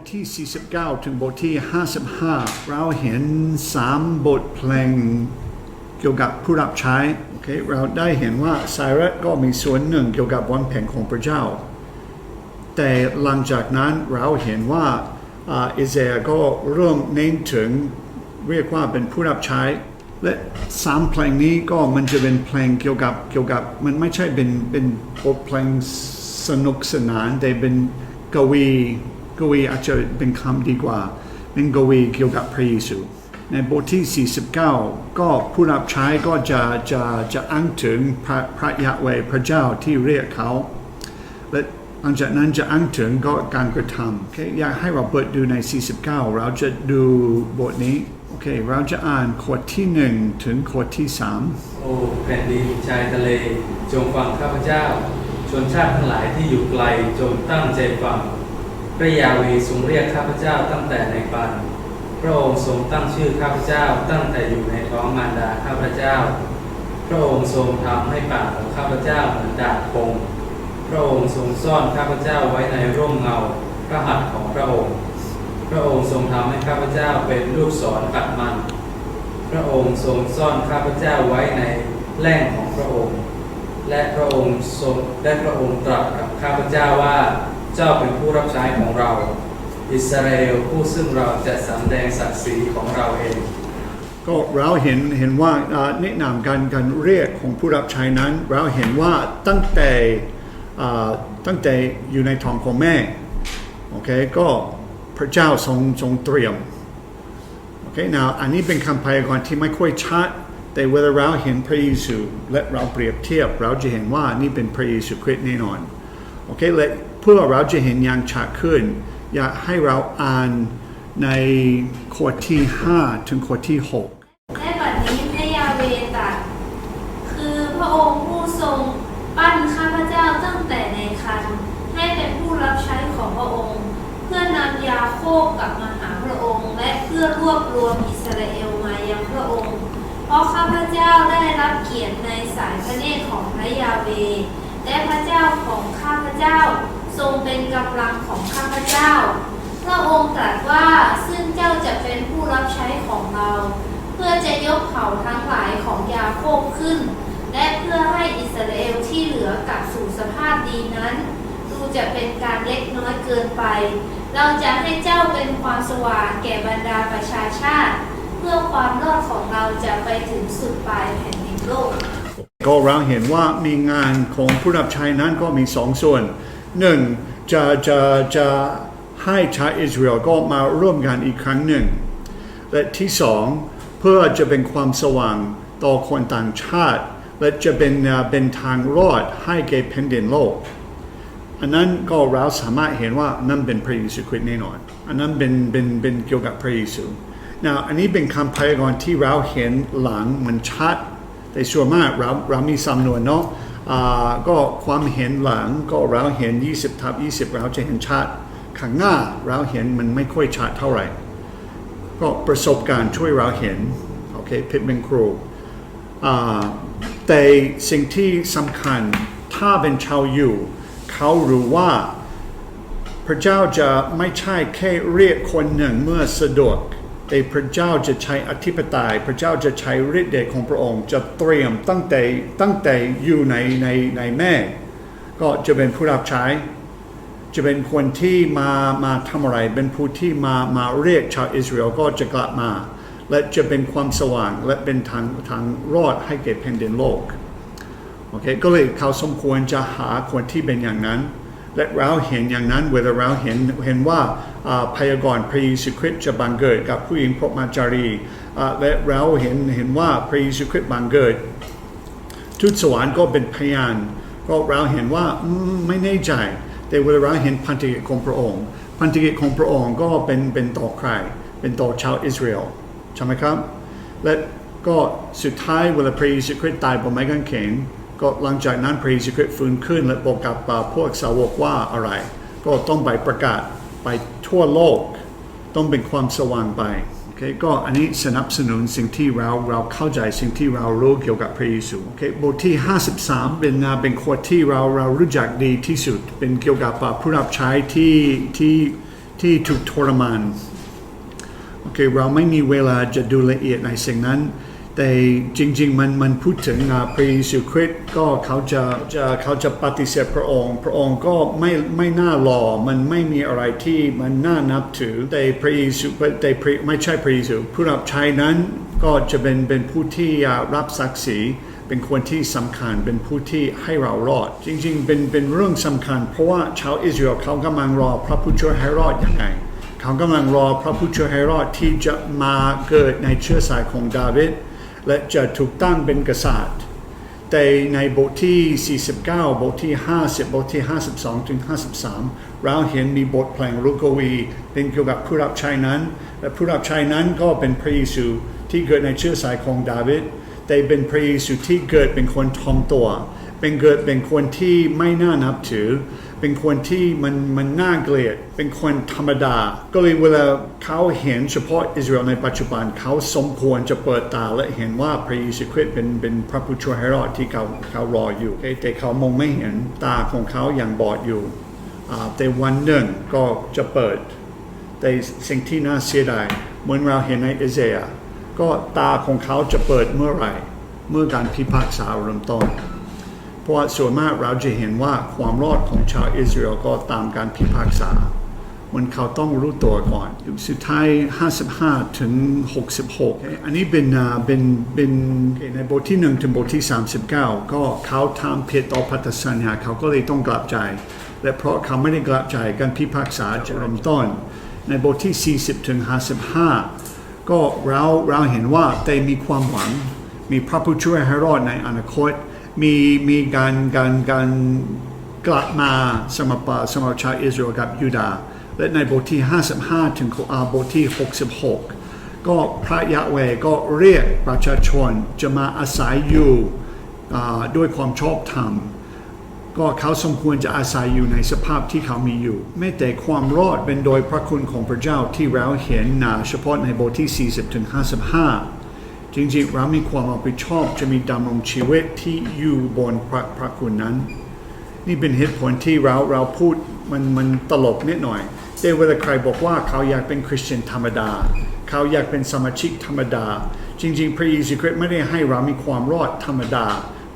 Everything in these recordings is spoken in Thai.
ทที่ 49 ถึงบทที่ 55 เราเห็น 3 บทเพลงเกี่ยวกับผู้รับใช้โอเคเราได้เห็นว่าไซรัสก็มีส่วนหนึ่งเกี่ยวกับวันแผงของพระเจ้า แต่หลังจากนั้นเราเห็นว่าอิเซยาห์ก็เริ่มเน้นถึงเรียกว่าเป็นผู้รับใช้ และสามเพลงนี้ก็มันจะเป็นเพลงเกี่ยวกับเกี่ยวกับมันไม่ใช่เป็นเป็นบทเพลงสนุกสนานแต่เป็นกวี กวีอาจจะเป็นคำดีกว่า เป็นกวีเกี่ยวกับพระเยซูในบทที่ 49 ก็ผู้รับใช้ก็จะจะจะอ้างถึงพระพระยะเวพระเจ้าที่เรียกเขา และหลังจากนั้นจะอ้างถึงก็การกระทำโอเคอยากให้เราเปิดดูใน 49 เราจะดูบทนี้โอเคเราจะอ่านขวดที่ 1 ถึงขวดที่ 3 โอ้แผ่นดินชายทะเล จงฟังข้าพเจ้า ชนชาติทั้งหลายที่อยู่ไกลจงตั้งใจฟัง พระยาเวทรงเรียกข้าพเจ้าตั้งแต่ในปันพระองค์ทรงตั้งชื่อข้าพเจ้าตั้งแต่อยู่ในท้องมารดาข้าพเจ้า พระองค์ทรงทำให้ปากของข้าพเจ้าเหมือนดาบคมพระองค์ทรงซ่อนข้าพเจ้าไว้ในร่มเงาพระหัตถ์ของพระองค์ พระองค์ทรงทำให้ข้าพเจ้าเป็นลูกศรกัดมัน พระองค์ทรงซ่อนข้าพเจ้าไว้ในแหล่งของพระองค์ และพระองค์ทรงได้พระองค์ตรัสกับข้าพเจ้าว่า เจ้าเป็นผู้รับใช้ของเรา อิสราเอลผู้ซึ่งเราจะสำแดงศักดิ์ศรีของเราเอง ก็เราเห็นเห็นว่าอ่าแนะนำการการเรียกของผู้รับใช้นั้น เราเห็นว่าตั้งแต่อ่าตั้งแต่อยู่ในท้องของแม่โอเคก็พระเจ้าทรงทรงเตรียมโอเค now อันนี้เป็นคำพยากรณ์ที่ไม่ค่อยชัดแต่เวลาเราเห็นพระเยซูและเราเปรียบเทียบ เราจะเห็นว่านี่เป็นพระเยซูคริสต์แน่นอนโอเคและ เพื่อเราจะเห็นอย่างชัดขึ้น อยากให้เราอ่านในขวดที่ 5 ถึงขวดที่ 6 และบัดนี้พระยาเวตรัสคือพระองค์ผู้ทรงปั้นข้าพเจ้าตั้งแต่ในคันให้เป็นผู้รับใช้ของพระองค์ เพื่อนำยาโคบกลับมาหาพระองค์ และเพื่อรวบรวมอิสราเอลมายังพระองค์ เพราะข้าพเจ้าได้รับเกียรติในสายพระเนตรของพระยาเวและพระเจ้าของข้าพเจ้า ทรงเป็นกำลังของข้าพเจ้า พระองค์ตรัสว่าซึ่งเจ้าจะเป็นผู้รับใช้ของเรา เพื่อจะยกเผ่าทั้งหลายของยาโคบขึ้น และเพื่อให้อิสราเอลที่เหลือกลับสู่สภาพดีนั้น ดูจะเป็นการเล็กน้อยเกินไป เราจะให้เจ้าเป็นความสว่างแก่บรรดาประชาชาติ เพื่อความรอดของเราจะไปถึงสุดปลายแผ่นดินโลกก็เราเห็นว่ามีงานของผู้รับใช้นั้นก็มีสองส่วน หนึ่งจะจะจะให้ชาวอิสราเอลก็มาร่วมกันอีกครั้งหนึ่ง และที่สองเพื่อจะเป็นความสว่างต่อคนต่างชาติ และจะเป็นเป็นทางรอดให้แก่แผ่นดินโลก อันนั้นก็เราสามารถเห็นว่านั่นเป็นพระเยซูคริสต์แน่นอน อันนั้นเป็นเป็นเป็นเกี่ยวกับพระเยซู Now อันนี้เป็นคำพยากรณ์ที่เราเห็นหลังมันชัด แต่ส่วนมากเราเรามีสำนวนเนาะ ก็ความเห็นหลังก็เราเห็น 20ทับ20 เราจะเห็นชัดข้างหน้าเราเห็นมันไม่ค่อยชัดเท่าไหร่ ก็ประสบการณ์ช่วยเราเห็นโอเคพิดเป็นครูแต่สิ่งที่สำคัญถ้าเป็นชาวอยู่ เขารู้ว่าพระเจ้าจะไม่ใช่แค่เรียกคนหนึ่งเมื่อสะดวก แต่พระเจ้าจะใช้อธิปไตยพระเจ้าจะใช้ฤทธิ์เดชของพระองค์ จะเตรียมตั้งแต่ตั้งแต่อยู่ในในในแม่ ก็จะเป็นผู้รับใช้ จะเป็นคนที่มามาทำอะไร เป็นผู้ที่มามาเรียกชาวอิสราเอลก็จะกลับมา และจะเป็นความสว่างและเป็นทางทางรอดให้แก่แผ่นดินโลกโอเคก็เลยเขาสมควรจะหาคนที่เป็นอย่างนั้น และเราเห็นอย่างนั้นเวลาเราเห็นเห็นว่าอ่าพยากรณ์พระเยซูคริสต์จะบังเกิดกับผู้หญิงพรหมจารีและเราเห็นเห็นว่าพระเยซูคริสต์บังเกิดทูตสวรรค์ก็เป็นพยานก็เราเห็นว่าไม่แน่ใจ แต่เวลาเราเห็นพันธกิจของพระองค์พันธกิจของพระองค์ก็เป็นเป็นต่อใคร เป็นต่อชาวอิสราเอลใช่ไหมครับและก็สุดท้ายเวลาพระเยซูคริสต์ตายบนไม้กางเขน ก็หลังจากนั้นพระเยซูคริสต์ฟื้นขึ้น และบอกกับอ่าพวกสาวกว่าอะไร ก็ต้องไปประกาศไปทั่วโลก ต้องเป็นความสว่างไปโอเคก็อันนี้สนับสนุนสิ่งที่เราเราเข้าใจสิ่งที่เรารู้เกี่ยวกับพระเยซูโอเคบทที่ 53 เป็นอ่าเป็นขวดที่เราเรารู้จักดีที่สุด เป็นเกี่ยวกับอ่าผู้รับใช้ที่ที่ที่ถูกทรมานโอเคเราไม่มีเวลาจะดูละเอียดในสิ่งนั้น แต่จริงๆมันมันพูดถึงพระเยซูคริสต์ก็เขาจะจะเขาจะปฏิเสธพระองค์ พระองค์ก็ไม่ไม่น่ารอมันไม่มีอะไรที่มันน่านับถือแต่พระเยซูแต่ไม่ใช่พระเยซูผู้รับใช้นั้นก็จะเป็นเป็นผู้ที่รับศักดิ์ศรีเป็นคนที่สำคัญเป็นผู้ที่ให้เรารอด จริงๆเป็นเป็นเรื่องสำคัญ เพราะว่าชาวอิสราเอลเขากำลังรอพระผู้ช่วยให้รอดยังไงเขากำลังรอพระผู้ช่วยให้รอดที่จะมาเกิดในเชื้อสายของดาวิด และจะถูกตั้งเป็นกษัตริย์ แต่ในบทที่ 49 บทที่ 50 บทที่ 52 ถึง 53 เราเห็นมีบทเพลงลูกวีเป็นเกี่ยวกับผู้รับใช้นั้น และผู้รับใช้นั้นก็เป็นพระเยซูที่เกิดในเชื้อสายของดาวิดแต่เป็นพระเยซูที่เกิดเป็นคนทอมตัว เป็นเกิดเป็นคนที่ไม่น่านับถือ เป็นคนที่มันมันน่าเกลียด เป็นคนธรรมดา ก็เลยเวลาเขาเห็นเฉพาะอิสราเอลในปัจจุบันเขาสมควรจะเปิดตาและเห็นว่าพระเยซูคริสต์เป็นเป็นพระผู้ช่วยให้รอดที่เขาเขารออยู่ แต่เขามองไม่เห็นตาของเขาอย่างบอดอยู่แต่วันหนึ่งก็จะเปิด แต่สิ่งที่น่าเสียดายเหมือนเราเห็นในเอเซยาก็ตาของเขาจะเปิดเมื่อไหร่ เมื่อการพิพากษาเริ่มต้น ราะว่าส่วนมากเราจะเห็นว่าความรอดของชาวอิสราเอลก็ตามการพิพากษา มันเขาต้องรู้ตัวก่อนสุดท้าย 55 ถึง 66 อันนี้เป็นอ่าเป็นเป็นในบทที่ 1 ถึงบทที่ 39 ก็เขาทำผิดต่อพันธสัญญาเขาก็เลยต้องกลับใจ และเพราะเขาไม่ได้กลับใจการพิพากษาจะเริ่มต้น ในบทที่ 40 ถึง 55 ก็เราเราเห็นว่าแต่มีความหวังมีพระผู้ช่วยให้รอดในอนาคต มีมีการการการกลับมาสมปะสมรชาอิสราเอลกับยูดาห์และในบทที่ 55 ถึงอาบทที่ 66 ก็พระยะเวก็เรียกประชาชนจะมาอาศัยอยู่ด้วยความชอบธรรม ก็เขาสมควรจะอาศัยอยู่ในสภาพที่เขามีอยู่ ไม่แต่ความรอดเป็นโดยพระคุณของพระเจ้าที่เราเห็นนะเฉพาะในบทที่ 40ถึง55 จริงๆเรามีความรับผิดชอบจะมีดำรงชีวิตที่อยู่บนพระพระคุณนั้น นี่เป็นเหตุผลที่เราเราพูดมันมันตลกนิดหน่อยแต่เวลาใครบอกว่าเขาอยากเป็นคริสเตียนธรรมดา เขาอยากเป็นสมาชิกธรรมดา จริง ๆ พระเยซูคริสต์ไม่ได้ให้เรามีความรอดธรรมดา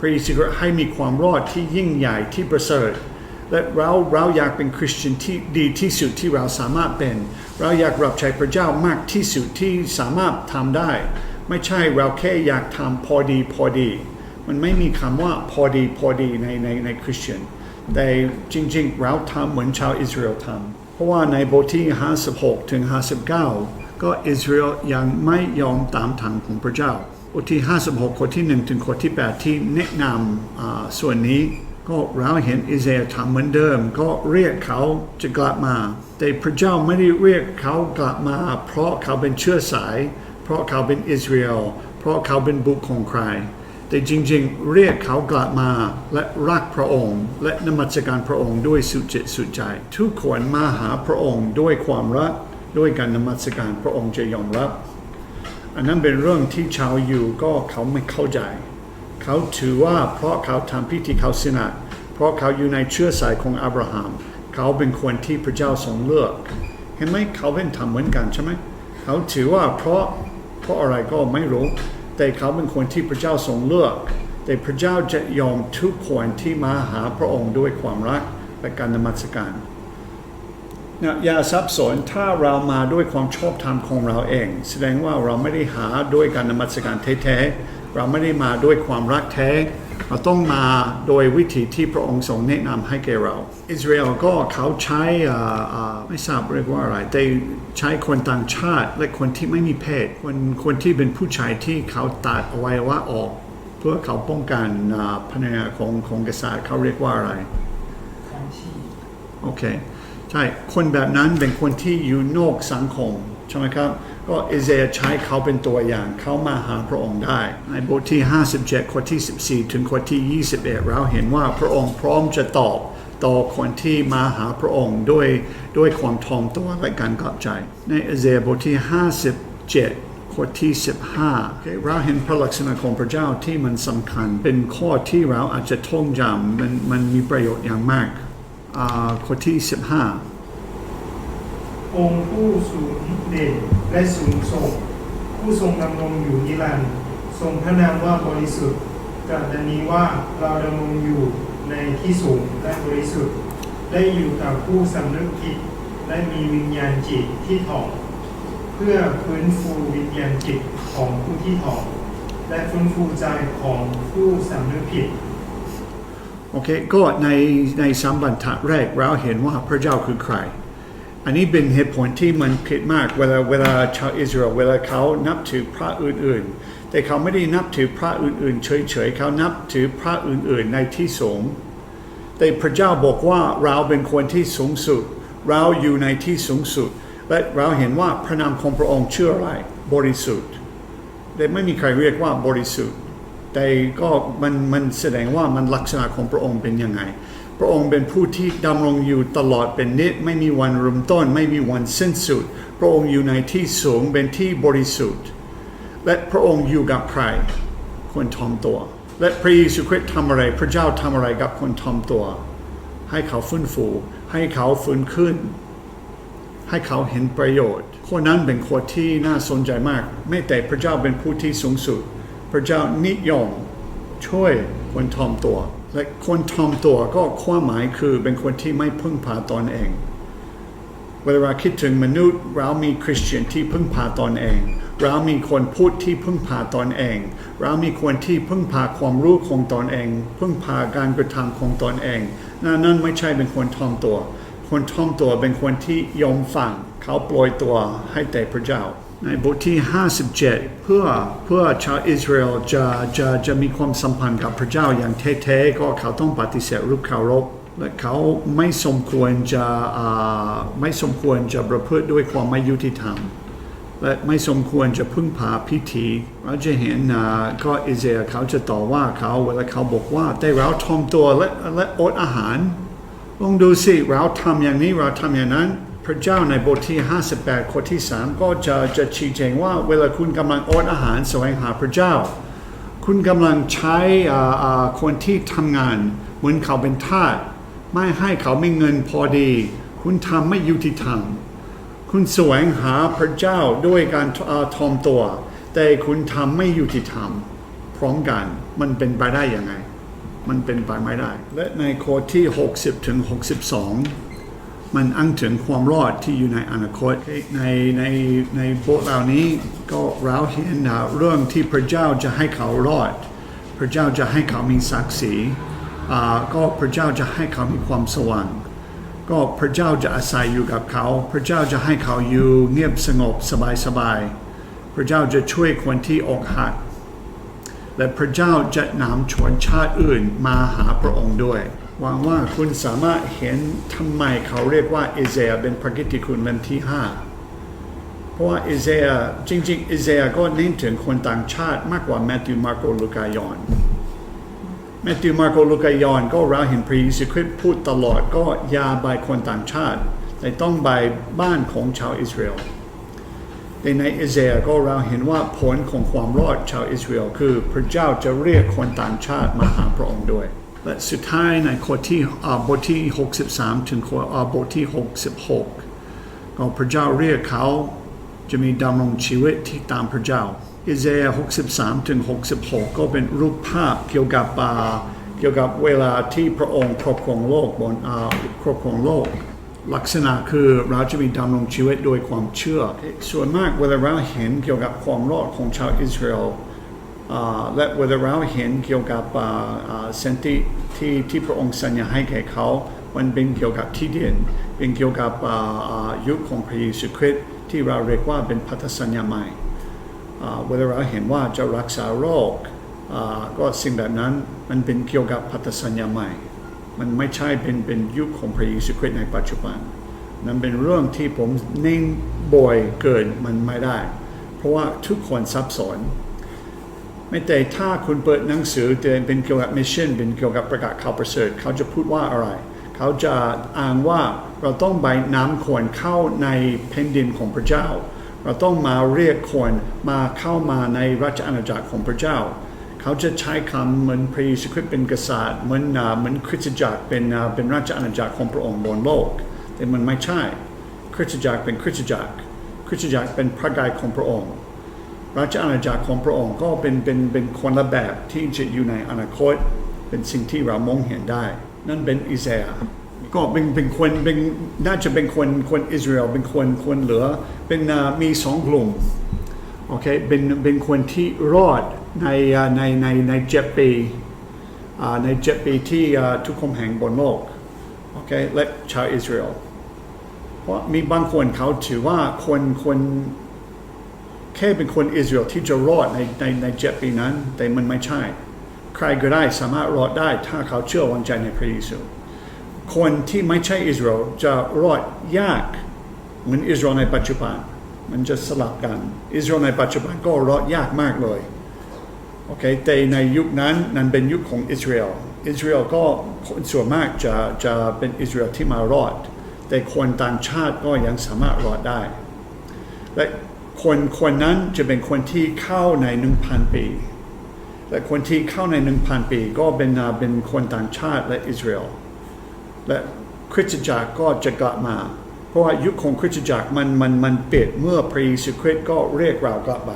พระเยซูคริสต์ให้มีความรอดที่ยิ่งใหญ่ที่ประเสริฐและเราเราอยากเป็นคริสเตียนที่ดีที่สุดที่เราสามารถเป็น เราอยากรับใช้พระเจ้ามากที่สุดที่สามารถทำได้ ไม่ใช่เราแค่อยากทำพอดีพอดี มันไม่มีคำว่าพอดีพอดีในในในคริสเตียนแต่จริงๆ เราทำเหมือนชาวอิสราเอลทำเพราะว่าในบทที่ 56 ถึง 59 ก็อิสราเอลยังไม่ยอมตามทางของพระเจ้าบทที่ 56 ข้อที่ 1 ถึงข้อที่ 8 ที่แนะนำส่วนนี้ก็เราเห็นอิสราเอลทำเหมือนเดิม ก็เรียกเขาจะกลับมา แต่พระเจ้าไม่ได้เรียกเขากลับมา เพราะเขาเป็นเชื้อสาย เพราะเขาเป็นอิสราเอลเพราะเขาเป็นบุตรของใคร แต่จริงๆ เรียกเขากลับมาและรักพระองค์ และนมัสการพระองค์ด้วยสุจิตสุดใจ ทุกคนมาหาพระองค์ด้วยความรักด้วยการนมัสการพระองค์จะยอมรับ อันนั้นเป็นเรื่องที่ชาวอยู่ก็เขาไม่เข้าใจ เขาถือว่าเพราะเขาทำพิธีเขาสนัดเพราะเขาอยู่ในเชื้อสายของอับราฮัม เขาเป็นคนที่พระเจ้าทรงเลือก เห็นไหมเขาเป็นทำเหมือนกันใช่ไหม เขาถือว่าเพราะ เพราะอะไรก็ไม่รู้ แต่เขาเป็นคนที่พระเจ้าทรงเลือก แต่พระเจ้าจะยอมทุกคนที่มาหาพระองค์ด้วยความรักและการนมัสการนะอย่าซับสนถ้าเรามาด้วยความชอบธรรมของเราเอง แสดงว่าเราไม่ได้หาด้วยการนมัสการแท้ๆเราไม่ได้มาด้วยความรักแท้ เราต้องมาโดยวิธีที่พระองค์ทรงแนะนำให้แก่เรา อิสราเอลก็เขาใช้อ่าอ่าไม่ทราบเรียกว่าอะไรแต่ใช้คนต่างชาติ และคนที่ไม่มีเพศคนคนที่เป็นผู้ชายที่เขาตัดอวัยวะออก เพื่อเขาป้องกันอ่าพนักงานของของกษัตริย์เขาเรียกว่าอะไรโอเค ใช่คนแบบนั้นเป็นคนที่อยู่นอกสังคมใช่ไหมครับก็เอเซยใช้เขาเป็นตัวอย่างเขามาหาพระองค์ได้ ในบทที่ 57ข้อที่ 14 ถึงข้อที่ 21 เราเห็นว่าพระองค์พร้อมจะตอบต่อคนที่มาหาพระองค์ด้วยด้วยความทอมตัวและการกลับใจ ในเอเซยบทที่ 57ข้อที่ 15 เราเห็นพระลักษณะของพระเจ้าที่มันสำคัญ เป็นข้อที่เราอาจจะท่องจำมันมันมีประโยชน์อย่างมาก ข้อที่ 15 องค์ผู้สูงเด่นและสูงส่งผู้ทรงดำรงอยู่นิรันดร์ทรงพระนามว่าบริสุทธิ์ตรัสดังนี้ว่าเราดำรงอยู่ในที่สูงและบริสุทธิ์ ได้อยู่กับผู้สำนึกผิดและมีวิญญาณจิตที่ถ่อมเพื่อฟื้นฟูวิญญาณจิตของผู้ที่ถ่อมและฟื้นฟูใจของผู้สำนึกผิด โอเคก็ในในสัมบันทะแรกเราเห็นว่าพระเจ้าคือใคร อันนี้เป็นเหตุผลที่มันผิดมากเวลาเวลาชาวอิสราเอลเวลาเขานับถือพระอื่นๆ แต่เขาไม่ได้นับถือพระอื่นๆ เฉยๆเขานับถือพระอื่นๆ ในที่สูงแต่พระเจ้าบอกว่าเราเป็นคนที่สูงสุด เราอยู่ในที่สูงสุด และเราเห็นว่าพระนามของพระองค์ชื่ออะไรบริสุทธิ์แต่ไม่มีใครเรียกว่าบริสุทธิ์ แต่ก็มันมันแสดงว่ามันลักษณะของพระองค์เป็นยังไง พระองค์เป็นผู้ที่ดำรงอยู่ตลอดเป็นนิจไม่มีวันเริ่มต้น ไม่มีวันสิ้นสุด พระองค์อยู่ในที่สูงเป็นที่บริสุทธิ์ และพระองค์อยู่กับใครคนทอมตัว และพระเยซูคริสต์ทำอะไร พระเจ้าทำอะไรกับคนทอมตัว ให้เขาฟื้นฟู ให้เขาฟื้นขึ้น ให้เขาเห็นประโยชน์คนนั้นเป็นคนที่น่าสนใจมาก ไม่แต่พระเจ้าเป็นผู้ที่สูงสุด พระเจ้านิยมช่วยคนทอมตัว และคนทอมตัวก็ความหมายคือเป็นคนที่ไม่พึ่งพาตนเอง เวลาคิดถึงมนุษย์เรามีคริสเตียนที่พึ่งพาตนเอง เรามีคนพูดที่พึ่งพาตนเอง เรามีคนที่พึ่งพาความรู้ของตนเอง พึ่งพาการกระทำของตนเองนั่นนั่นไม่ใช่เป็นคนทอมตัว คนทอมตัวเป็นคนที่ยอมฟังเขาปล่อยตัวให้แต่พระเจ้า ในบทที่ 57 เพื่อเพื่อชาวอิสราเอลจะจะจะมีความสัมพันธ์กับพระเจ้าอย่างแท้ๆก็เขาต้องปฏิเสธรูปเคารพและเขาไม่สมควรจะอ่าไม่สมควรจะประพฤติด้วยความไม่ยุติธรรม และไม่สมควรจะพึ่งพาพิธีเราจะเห็นก็อิเซยเขาจะต่อว่าเขาเวลาเขาบอกว่าได้เราทอมตัวและและอดอาหาร องดูสิเราทำอย่างนี้เราทำอย่างนั้น พระเจ้าในบทที่ 58ข้อที่ 3 ก็จะจะชี้แจงว่าเวลาคุณกำลังอดอาหารแสวงหาพระเจ้า คุณกำลังใช้คนที่ทำงาน เหมือนเขาเป็นทาสไม่ให้เขามีเงินพอดี คุณทำไม่ยุติธรรมคุณแสวงหาพระเจ้าด้วยการเอ่อทอมตัว แต่คุณทำไม่ยุติธรรมพร้อมกันมันเป็นไปได้ยังไง มันเป็นไปไม่ได้ และในข้อที่ 60 ถึง 62 มันอ้างถึงความรอดที่อยู่ในอนาคต ในในในบทเหล่านี้ก็เราเห็นเรื่องที่พระเจ้าจะให้เขารอด พระเจ้าจะให้เขามีศักดิ์ศรีก็พระเจ้าจะให้เขามีความสว่างก็พระเจ้าจะอาศัยอยู่กับเขา พระเจ้าจะให้เขาอยู่เงียบสงบสบายสบาย พระเจ้าจะช่วยคนที่อกหัก และพระเจ้าจะนำชนชาติอื่นมาหาพระองค์ด้วยหวังว่าคุณสามารถเห็นทำไมเขาเรียกว่าเอเซยเป็นพระกิตติคุณเล่มที่ 5 เพราะว่าเอเซยจริงๆเอเซยก็เน้นถึงคนต่างชาติมากกว่าแมทธิวมาร์โกลูกายอนแมทธิวมาร์โกลูกายอนก็เราเห็นพระเยซูคริสต์พูดตลอดก็อยาบายคนต่างชาติ แต่ต้องบายบ้านของชาวอิสราเอล แต่ในเอเซยก็เราเห็นว่าผลของความรอดชาวอิสราเอลคือพระเจ้าจะเรียกคนต่างชาติมาหาพระองค์ด้วย และสุดท้ายในข้อที่บทที่ 63 ถึงข้อบทที่ 66ก็พระเจ้าเรียกเขาจะมีดำรงชีวิตที่ตามพระเจ้าอิเซยา63 ถึง 66 ก็เป็นรูปภาพเกี่ยวกับอ่าเกี่ยวกับเวลาที่พระองค์ครอบครองโลกบนอาครอบครองโลก ลักษณะคือเราจะมีดำรงชีวิตโดยความเชื่อ ส่วนมากเวลาเราเห็นเกี่ยวกับความรอดของชาวอิสราเอลและเวลาเราเห็นเกี่ยวกับอ่าอ่าสันติที่ที่พระองค์สัญญาให้แก่เขา มันเป็นเกี่ยวกับที่ดินเป็นเกี่ยวกับยุคของพระเยซูคริสต์ที่เราเรียกว่าเป็นพันธสัญญาใหม่เวลาเราเห็นว่าจะรักษาโรคก็สิ่งแบบนั้นมันเป็นเกี่ยวกับพันธสัญญาใหม่ มันไม่ใช่เป็นเป็นยุคของพระเยซูคริสต์ในปัจจุบัน นั่นเป็นเรื่องที่ผมเน้นบ่อยเกินมันไม่ได้ เพราะว่าทุกคนซับซ้อนไม่แต่ถ้าคุณเปิดหนังสือเดินเป็นเกี่ยวกับมิชชั่นเป็นเกี่ยวกับประกาศข่าวประเสริฐเขาจะพูดว่าอะไร เขาจะอ้างว่าเราต้องใบน้ำควรเข้าในแผ่นดินของพระเจ้า เราต้องมาเรียกคนมาเข้ามาในราชอาณาจักรของพระเจ้า เขาจะใช้คำเหมือนพระเยซูคริสต์เป็นกษัตริย์เหมือนเหมือนคริสตจักรเป็นเป็นราชอาณาจักรของพระองค์บนโลก แต่มันไม่ใช่ คริสตจักรเป็นคริสตจักร คริสตจักรเป็นพระกายของพระองค์ ราชอาณาจักรของพระองค์ก็เป็นเป็นเป็นคนละแบบที่จะอยู่ในอนาคต เป็นสิ่งที่เรามองเห็นได้ นั่นเป็นอิสราก็เป็นเป็นคนเป็นน่าจะเป็นคนคนอิสราเอลเป็นคนคนเหลือเป็นมีสองกลุ่มโอเคเป็นเป็นคนที่รอด ในในในในเจ็ดปีในเจ็ดปีที่ทุกคนแห่งบนโลกโอเคและชาวอิสราเอลเพราะมีบางคนเขาถือว่าคนคนแค่เป็นคนอิสราเอลที่จะรอดในในในเจ็ดปีนั้น แต่มันไม่ใช่ ใครก็ได้สามารถรอดได้ถ้าเขาเชื่อวางใจในพระเยซูคนที่ไม่ใช่อิสราเอลจะรอดยากเหมือนอิสราเอลในปัจจุบัน มันจะสลับกัน อิสราเอลในปัจจุบันก็รอดยากมากเลย โอเคแต่ในยุคนั้นนั้นเป็นยุคของอิสราเอลอิสราเอลก็ส่วนมากจะจะเป็นอิสราเอลที่มารอด แต่คนต่างชาติก็ยังสามารถรอดได้ และคนคนนั้นจะเป็นคนที่เข้าในหนึ่งพันปี และคนที่เข้าในหนึ่งพันปี ก็เป็นอ่าเป็นคนต่างชาติและอิสราเอลและคริสตจักรก็จะกลับมา เพราะว่ายุคของคริสตจักรมันมันมันเปิดเมื่อพระเยซูคริสต์ก็เรียกเรากลับไป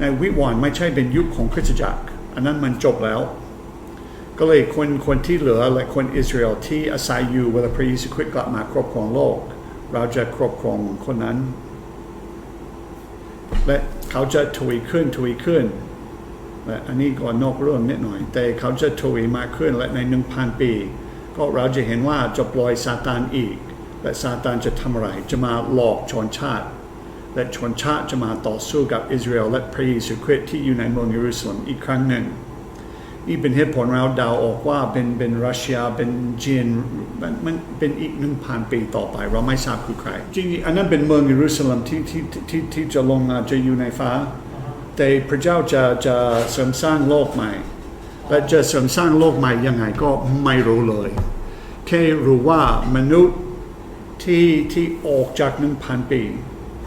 ในวิวรณ์ไม่ใช่เป็นยุคของคริสตจักร อันนั้นมันจบแล้ว ก็เลยคนคนที่เหลือและคนอิสราเอลที่อาศัยอยู่เวลาพระเยซูคริสต์กลับมาครอบครองโลก เราจะครอบครองคนนั้น และเขาจะทวีขึ้นทวีขึ้นและอันนี้ก็นอกเรื่องนิดหน่อย แต่เขาจะทวีมากขึ้นและในหนึ่งพันปี ก็เราจะเห็นว่าจะปล่อยซาตานอีก และซาตานจะทำอะไรจะมาหลอกชนชาติ และชนชาติจะมาต่อสู้กับอิสราเอลและพระเยซูคริสต์ที่อยู่ในเมืองเยรูซาเล็มอีกครั้งหนึ่งนี่เป็นเหตุผลเราเดาออกว่าเป็นเป็นรัสเซียเป็นจีนมันมันเป็นอีกหนึ่งพันปีต่อไป เราไม่ทราบคือใครจริงอันนั้นเป็นเมืองเยรูซาเล็มที่ที่ที่ที่จะลงมาจะอยู่ในฟ้า แต่พระเจ้าจะจะเสริมสร้างโลกใหม่และจะเสริมสร้างโลกใหม่ยังไงก็ไม่รู้เลย แค่รู้ว่ามนุษย์ที่ที่ออกจากหนึ่งพันปี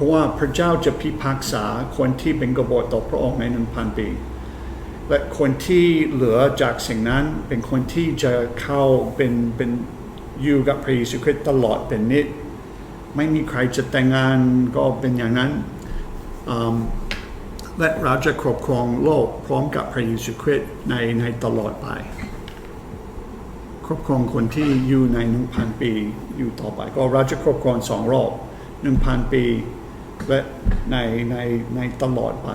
ราะว่าพระเจ้าจะพิพากษาคนที่เป็นกบฏต่อพระองค์ในหนึ่งพันปีและคนที่เหลือจากสิ่งนั้นเป็นคนที่จะเข้าเป็นเป็นอยู่กับพระเยซูคริสต์ตลอดเป็นนิดไม่มีใครจะแต่งงานก็เป็นอย่างนั้นและเราจะครอบครองโลกพร้อมกับพระเยซูคริสต์ในในตลอดไป ครอบครองคนที่อยู่ในหนึ่งพันปีอยู่ต่อไป ก็เราจะครอบครองสองรอบหนึ่งพันปี และในในในตลอดไป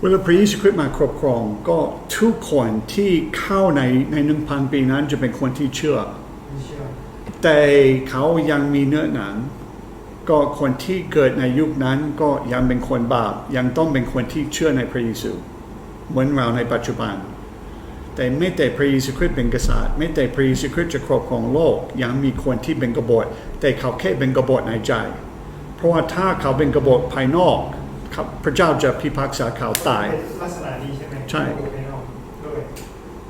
เวลาพระเยซูคริสต์มาครอบครองก็ทุกคนที่เข้าในในหนึ่งพันปีนั้นจะเป็นคนที่เชื่อไม่เชื่อ แต่เขายังมีเนื้อหนัง ก็คนที่เกิดในยุคนั้นก็ยังเป็นคนบาป ยังต้องเป็นคนที่เชื่อในพระเยซูเหมือนเราในปัจจุบัน แต่ไม่แต่พระเยซูคริสต์เป็นกษัตริย์ ไม่แต่พระเยซูคริสต์จะครอบครองโลก ยังมีคนที่เป็นกบฏแต่เขาแค่เป็นกบฏในใจ เพราะว่าถ้าเขาเป็นกบฏภายนอกครับพระเจ้าจะพิพากษาเขาตายเป็นลักษณะนี้ใช่ไหมใช่โอเคเนาะด้วย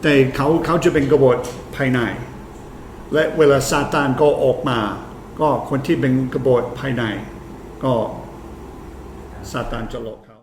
แต่เขาเขาจะเป็นกบฏภายใน และเวลาซาตานก็ออกมา ก็คนที่เป็นกบฏภายใน ก็ซาตานจะหลอกเขา